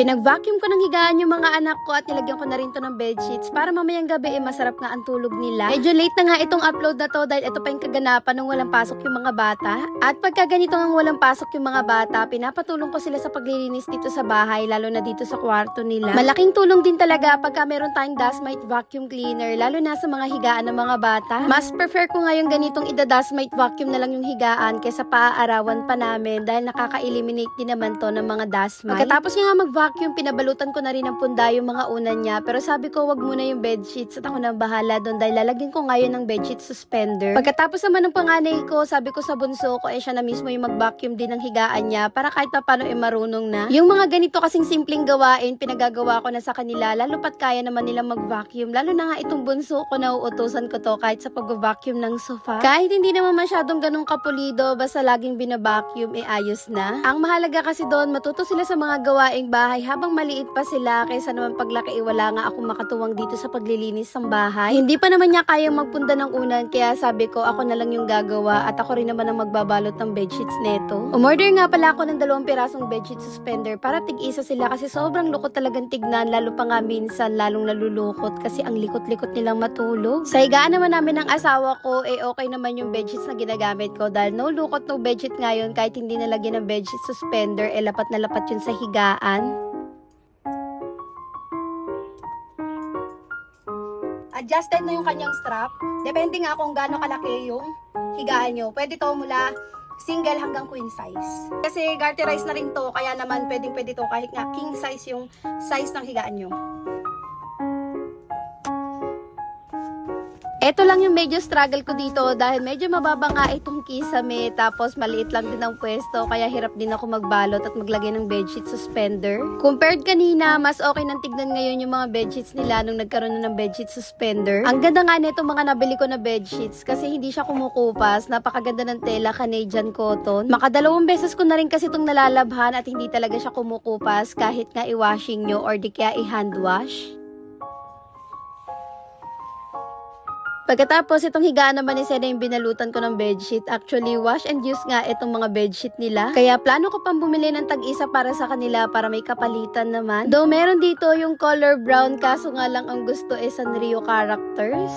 Pinag-vacuum ko ng higaan yung mga anak ko at nilagyan ko na rin to ng bedsheets para mamayang gabi eh, masarap nga ang tulog nila. Medyo late na nga itong upload na to dahil ito pa yung kaganapan nung walang pasok yung mga bata. At pagka ganito nga walang pasok yung mga bata, pinapatulong ko sila sa paglilinis dito sa bahay, lalo na dito sa kwarto nila. Malaking tulong din talaga pagka meron tayong dustmite vacuum cleaner, lalo na sa mga higaan ng mga bata. Mas prefer ko nga yung ganitong ida-dustmite vacuum na lang yung higaan kesa paaarawan pa namin dahil nakaka-eliminate din naman to ng mga dust mite. Pagkatapos nga mag-vacuum, pinabalutan ko na rin ng punda yung mga unan niya. Pero sabi ko, wag muna yung bedsheets at ako na bahala doon dahil lalagyan ko ngayon ng bedsheet suspender. Pagkatapos naman ng panganay ko, sabi ko sa bunso ko, eh siya na mismo yung mag-vacuum din ng higaan niya para kahit pa paano eh marunong na. Yung mga ganito kasing simpleng gawain, pinagagawa ko na sa kanila, lalo pat kaya naman nilang mag-vacuum. Lalo na nga itong bunso ko, nauutosan ko to kahit sa pag-vacuum ng sofa. Kahit hindi naman masyadong ganun kapulido, basta laging binabacuum, eh ayos na. Ang mahalaga kasi doon, matuto sila sa mga gawaing bahay habang maliit pa sila kaysa naman paglaki eh, wala nga akong makatuwang dito sa paglilinis ng bahay. Hindi pa naman niya kayang magpunda ng unan kaya sabi ko ako na lang yung gagawa at ako rin naman ang magbabalot ng bedsheets neto. Umorder nga pala ako ng dalawang pirasong bedsheet suspender para tig-isa sila kasi sobrang lukot talagang tignan lalo pa nga minsan lalong nalulukot kasi ang likot-likot nilang matulog. Sa higaan naman namin ng asawa ko eh okay naman yung bedsheets na ginagamit ko dahil no lukot no bedsheet ngayon kahit hindi nalagyan ng bedsheet suspender eh lapat na lapat yun sa higaan. Adjusted na yung kanyang strap. Depende nga kung gaano kalaki yung higaan nyo. Pwede to mula single hanggang queen size. Kasi garterize na rin to, kaya naman pwedeng pwede to kahit nga king size yung size ng higaan nyo. Ito lang yung medyo struggle ko dito dahil medyo mababa nga itong kisame tapos maliit lang din ang pwesto kaya hirap din ako magbalot at maglagay ng bedsheet suspender. Compared kanina, mas okay nang tignan ngayon yung mga bedsheets nila nung nagkaroon na ng bedsheet suspender. Ang ganda nga nito mga nabili ko na bedsheets kasi hindi siya kumukupas. Napakaganda ng tela, Canadian cotton. Makadalawang beses ko na rin kasi itong nalalabhan at hindi talaga siya kumukupas kahit nga i-washing nyo or di kaya i-hand wash. Pagkatapos, itong higaan naman ni Sena yung binalutan ko ng bedsheet. Actually, wash and use nga itong mga bedsheet nila. Kaya plano ko pang bumili ng tag-isa para sa kanila para may kapalitan naman. Though meron dito yung color brown, kaso nga lang ang gusto is Sanrio characters.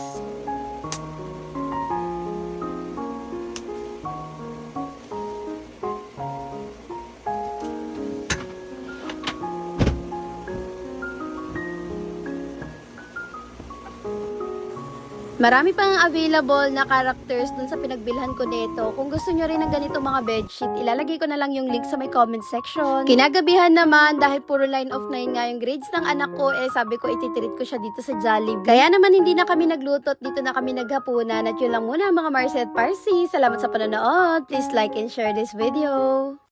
Marami pang available na characters dun sa pinagbilhan ko nito. Kung gusto nyo rin ng ganito mga bedsheet, ilalagay ko na lang yung link sa may comment section. Kinagabihan naman, dahil puro line of 9 nga yung grades ng anak ko, eh sabi ko ititreat ko siya dito sa Jollibee. Kaya naman hindi na kami nagluto at dito na kami naghapunan. At yun lang muna mga Marcel Parsi. Salamat sa panonood. Please like and share this video.